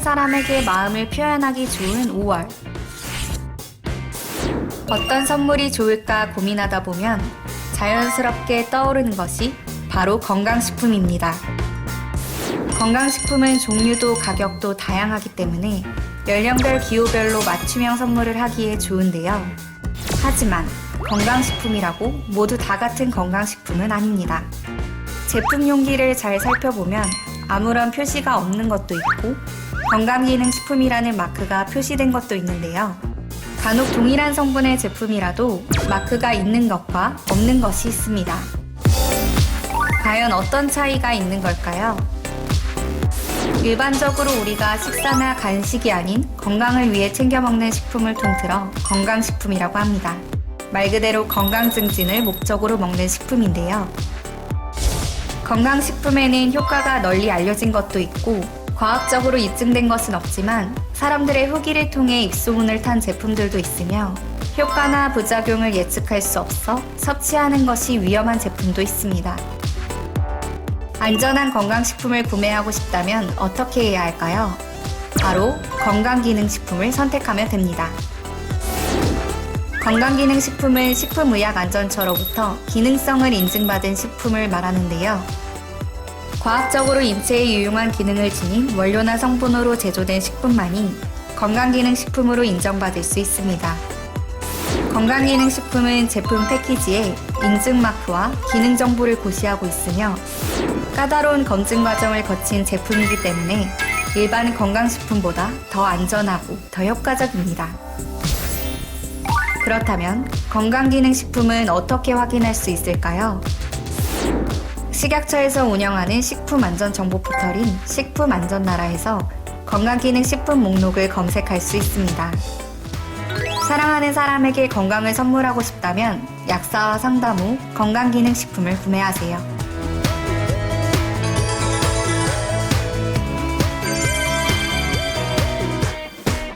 사람에게 마음을 표현하기 좋은 5월. 어떤 선물이 좋을까 고민하다 보면 자연스럽게 떠오르는 것이 바로 건강식품입니다. 건강식품은 종류도 가격도 다양하기 때문에 연령별 기호별로 맞춤형 선물을 하기에 좋은데요. 하지만 건강식품이라고 모두 다 같은 건강식품은 아닙니다. 제품 용기를 잘 살펴보면 아무런 표시가 없는 것도 있고 건강기능식품이라는 마크가 표시된 것도 있는데요. 간혹 동일한 성분의 제품이라도 마크가 있는 것과 없는 것이 있습니다. 과연 어떤 차이가 있는 걸까요? 일반적으로 우리가 식사나 간식이 아닌 건강을 위해 챙겨 먹는 식품을 통틀어 건강식품이라고 합니다. 말 그대로 건강 증진을 목적으로 먹는 식품인데요. 건강식품에는 효과가 널리 알려진 것도 있고 과학적으로 입증된 것은 없지만 사람들의 후기를 통해 입소문을 탄 제품들도 있으며 효과나 부작용을 예측할 수 없어 섭취하는 것이 위험한 제품도 있습니다. 안전한 건강식품을 구매하고 싶다면 어떻게 해야 할까요? 바로 건강기능식품을 선택하면 됩니다. 건강기능식품은 식품의약안전처로부터 기능성을 인증받은 식품을 말하는데요. 과학적으로 인체에 유용한 기능을 지닌 원료나 성분으로 제조된 식품만이 건강기능식품으로 인정받을 수 있습니다. 건강기능식품은 제품 패키지에 인증마크와 기능 정보를 고시하고 있으며 까다로운 검증 과정을 거친 제품이기 때문에 일반 건강식품보다 더 안전하고 더 효과적입니다. 그렇다면 건강기능식품은 어떻게 확인할 수 있을까요? 식약처에서 운영하는 식품안전정보 포털인 식품안전나라에서 건강기능식품 목록을 검색할 수 있습니다. 사랑하는 사람에게 건강을 선물하고 싶다면 약사와 상담 후 건강기능식품을 구매하세요.